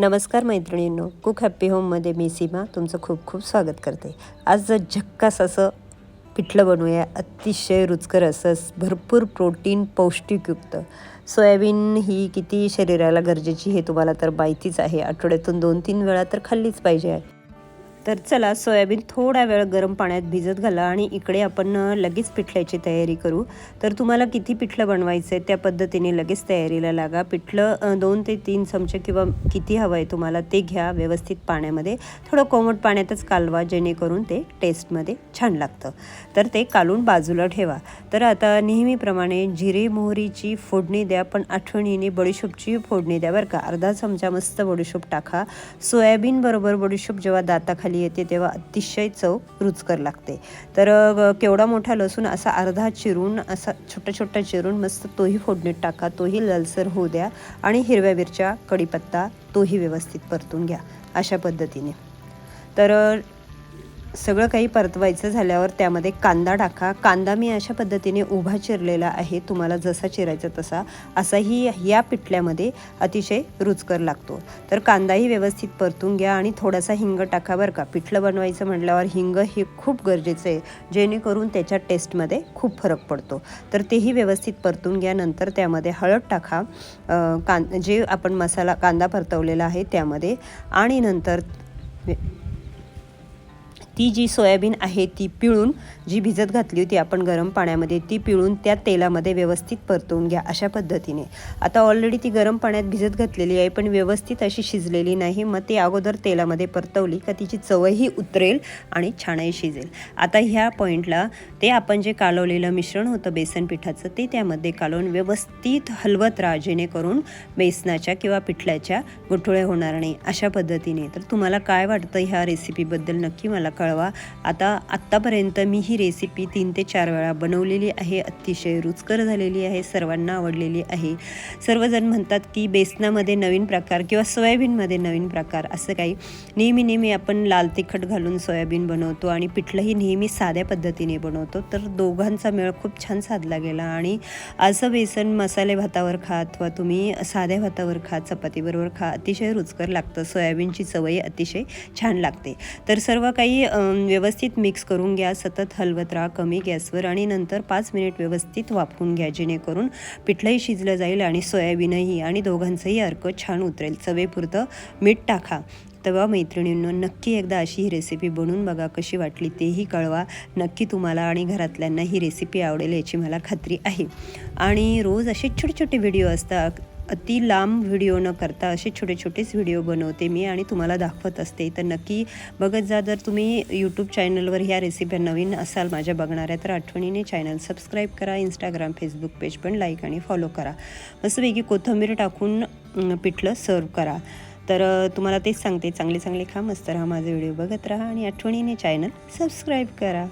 नमस्कार मैत्रिणींनो cook happy होममध्ये मी सीमा तुमचं खूप खूप स्वागत करते. आज जर झक्कास असं पिठलं बनवूया अतिशय रुचकर असं भरपूर प्रोटीन पौष्टिकयुक्त. सोयाबीन ही किती शरीराला गरजेची हे तुम्हाला तर माहितीच आहे. आठवड्यातून दोन तीन वेळा तर खाल्लीच पाहिजे. तर चला सोयाबीन थोडा वेळ गरम पाण्यात भिजत घाला आणि इकडे आपण लगेच पिठल्याची तयारी करू. तर तुम्हाला किती पिठलं बनवायचं आहे त्या पद्धतीने लगेच तयारीला लागा. पिठलं दोन ते तीन चमचे किंवा किती हवं आहे तुम्हाला ते घ्या व्यवस्थित पाण्यामध्ये. थोडं कोमट पाण्यातच कालवा जेणेकरून ते टेस्टमध्ये छान लागतं. तर ते कालून बाजूला ठेवा. तर आता नेहमीप्रमाणे जिरे मोहरीची फोडणी द्या पण आठवणीने बडीशोपची फोडणी द्या बरं का. अर्धा चमचा मस्त बडीशोप टाका. सोयाबीनबरोबर बडीशोप जेव्हा दाताखाली येते तेव्हा अतिशय चव रुचकर लागते. तर केवढा मोठा लसूण असा अर्धा चिरून असा छोटा छोटा चिरून मस्त तोही फोडणीत टाका तोही लालसर होऊ द्या आणि हिरव्या मिरच्या कढीपत्ता तोही व्यवस्थित परतून घ्या अशा पद्धतीने. तर सगळं काही परतवायचं झाल्यावर त्यामध्ये कांदा टाका. कांदा मी अशा पद्धतीने उभा चिरलेला आहे. तुम्हाला जसा चिरायचा तसा असाही या पिठल्यामध्ये अतिशय रुचकर लागतो. तर कांदाही व्यवस्थित परतून घ्या आणि थोडासा हिंग टाका बरं का. पिठलं बनवायचं म्हटल्यावर हिंग हे खूप गरजेचं आहे जेणेकरून त्याच्या टेस्टमध्ये खूप फरक पडतो. तर तेही व्यवस्थित परतून घ्या. नंतर त्यामध्ये हळद टाका. कां जे आपण मसाला कांदा परतवलेला आहे त्यामध्ये आणि नंतर ती जी सोयाबीन आहे ती पिळून जी भिजत घातली होती आपण गरम पाण्यामध्ये ती पिळून त्या तेलामध्ये व्यवस्थित परतवून घ्या अशा पद्धतीने. आता ऑलरेडी ती गरम पाण्यात भिजत घातलेली आहे पण व्यवस्थित अशी शिजलेली नाही. मग ती अगोदर तेलामध्ये परतवली का तिची चवही उतरेल आणि छानही शिजेल. आता ह्या पॉईंटला ते आपण जे कालवलेलं मिश्रण होतं बेसन पिठाचं ते त्यामध्ये कालवून व्यवस्थित हलवत राहा जेणेकरून बेसनाच्या किंवा पिठल्याच्या गुठोळ्या होणार नाही. अशा पद्धतीने. तर तुम्हाला काय वाटतं ह्या रेसिपीबद्दल नक्की मला कळवा आता आत्तापर्यंत मी ही रेसिपी तीन ते चार वेळा बनवलेली आहे. अतिशय रुचकर झालेली आहे. सर्वांना आवडलेली आहे. सर्वजण म्हणतात की बेसनामध्ये नवीन प्रकार किंवा सोयाबीनमध्ये नवीन प्रकार असं काही. नेहमी नेहमी आपण लाल तिखट घालून सोयाबीन बनवतो आणि पिठलंही नेहमी साध्या पद्धतीने बनवतो. तर दोघांचा मेळ खूप छान साधला गेला आणि असं बेसन मसाले भातावर खा अथवा तुम्ही साध्या भातावर खा चपातीबरोबर खा. अतिशय रुचकर लागतं. सोयाबीनची चवही अतिशय छान लागते. तर सर्व काही व्यवस्थित मिक्स करून घ्या. सतत हलवत राहा कमी गॅसवर आणि नंतर पाच मिनिट व्यवस्थित वाफवून घ्या. जेणेकरून पिठलंही शिजलं जाईल आणि सोयाबीनही आणि दोघांचंही अर्क छान उतरेल. चवेपुरतं मीठ टाका. तेव्हा मैत्रिणींनो नक्की एकदा अशी ही रेसिपी बनवून बघा कशी वाटली तेही कळवा. नक्की तुम्हाला आणि घरातल्यांना ही रेसिपी आवडेल याची मला खात्री आहे. आणि रोज असे छोटे छोटे व्हिडिओ असतात अति लांब व्हिडिओ न करता असे छोटे छोटेच व्हिडिओ बनवते मी आणि तुम्हाला दाखवत असते. तर नक्की बघत जा जर तुम्ही यूट्यूब चॅनलवर ह्या रेसिप्या नवीन असाल माझ्या बघणाऱ्या तर आठवणीने चॅनल सबस्क्राईब करा इंस्टाग्राम फेसबुक पेज पण लाईक आणि फॉलो करा. मस्तपैकी कोथिंबीर टाकून पिठलं सर्व करा. तर तुम्हाला तेच सांगते चांगले चांगले खा मस्त राहा माझे व्हिडिओ बघत राहा आणि आठवणीने चॅनल सबस्क्राईब करा.